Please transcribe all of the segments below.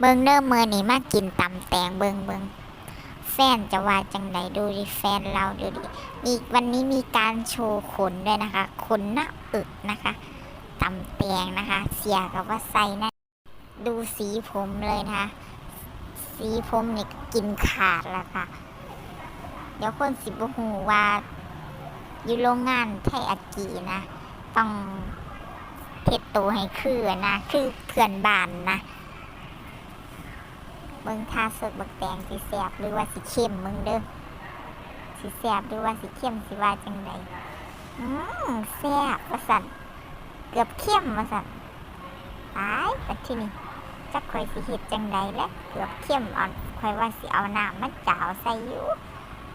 เบิงเน้อเมื่อนี่มากินตำแตงเบิงเบิงแฟนจะว่าจังไดดูดิแฟนเราดูดิมีวันนี้มีการโชว์ขนด้วยนะคะขนหน้าอึกนะคะตำแตงนะคะ เสียกับว่าใส่นะดูสีผมเลยนะคะ สีผมนี่ก็กินขาดแล้วค่ะ เดี๋ยวคนสิบหูว่าอยู่โรงงานไทยอากีนะ ต้องเทดตัวให้คือนะ คือเพื่อนบ้านนะ เบิ่งทาสดบักแตงสิแสบหรือว่าสิเข้มมึงเด้อสิแสบหรือว่าสิเข้มสิว่าจังไดอืมแสบว่าสั่นเกือบเข้มว่าสั่นตายแต่ที่นี่จักข่อยสิเฮ็ดจังไดและเกือบเข้มอ่อนข่อยว่าสิเอาน้ำมาจาวใส่อยู่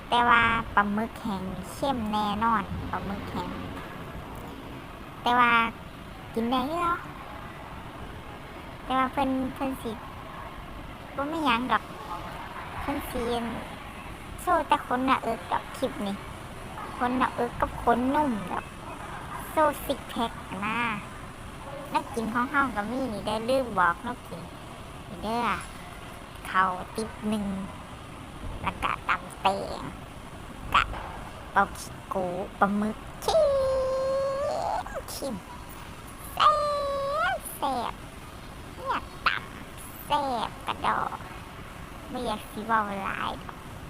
แต่ว่าปลาหมึกแห้งเข้มแน่นอนปลาหมึกแห้งแต่ว่ากินได้เหรอแต่ว่าเพิ่นเพิ่นสิ ก็ไม่ยังดอกคนเสียนโซ่แต่คนหน้าเอิกกับคลิปนี่คนหน้าเอิกกับคนนุ่มแบบโซ่ซิกแพคนะนักกินของห้องกับมี่นี่ได้ลืมบอกนักกินนี่เด้อเขาติบหนึ่งแล้วกะตำแตงกะเปาขี้กูปลาหมึกชิมชิมแซ่บแซ่บเตำแซ่บกระดอไม่อยากสิเว้าหลาย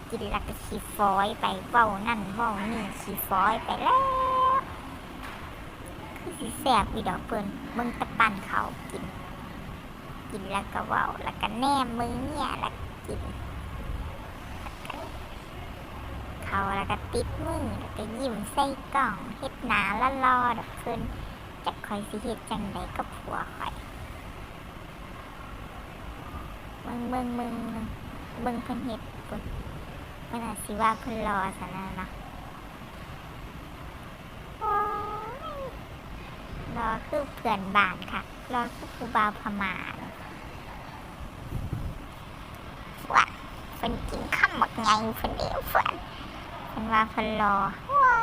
กินแล้วก็ขี้ฟอยไปเว้านั่นเว้านี่ขี้ฟอยไปแล้วคือสิแซ่บอีดอกเพิ่นเบิ่งตะปั่นเขากิน กินแล้วก็เว้าแล้วก็แนมมือเนี่ยแล้วก็กินเขาแล้วก็ติดมือแล้วก็ยิ้มใส่กล่องเฮ็ดหนาละลอดอกเพิ่นจักคอยสิเฮ็ดจังไดกับผัวข่อย มึงมึงมึงมึงมึงเพิ่นเฮ็ดปุ่นมันอาจสิว่าเพิ่นรอซะนะนะรอคือเพื่อนบ้านค่ะ รอคือครูบาพม่าว่าเพิ่นกินข้าวหมกไงเพิ่นเดียวเพิ่นเพิ่นว่าเพิ่นรอว้า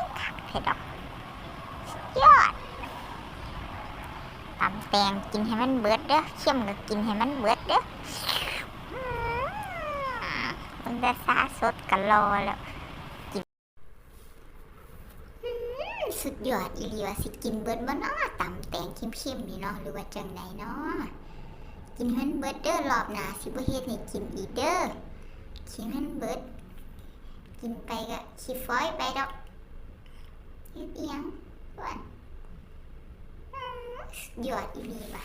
ยคักเผ็ดดอกยอดตำแตงกินให้มันเบิดเด้อเข้มก็กินให้มันเบิดเด้อ มันจะซาสดกันรอแล้วกินสุดยอดอีหลีว่าสิกินเบิดบ่เนาะตำแตงเข้มๆนี่เนาะหรือว่าจังไดเนาะกินให้มันเบิดเด้อรอบหน้าสิบ่เฮ็ดให้กินอีกเด้อกินให้มันเบิด กินไปก็ขี้ฟ้อยไปดอกเฮ็ดอีหยังก่อนอืมสุดยอดอีหลีว่ะ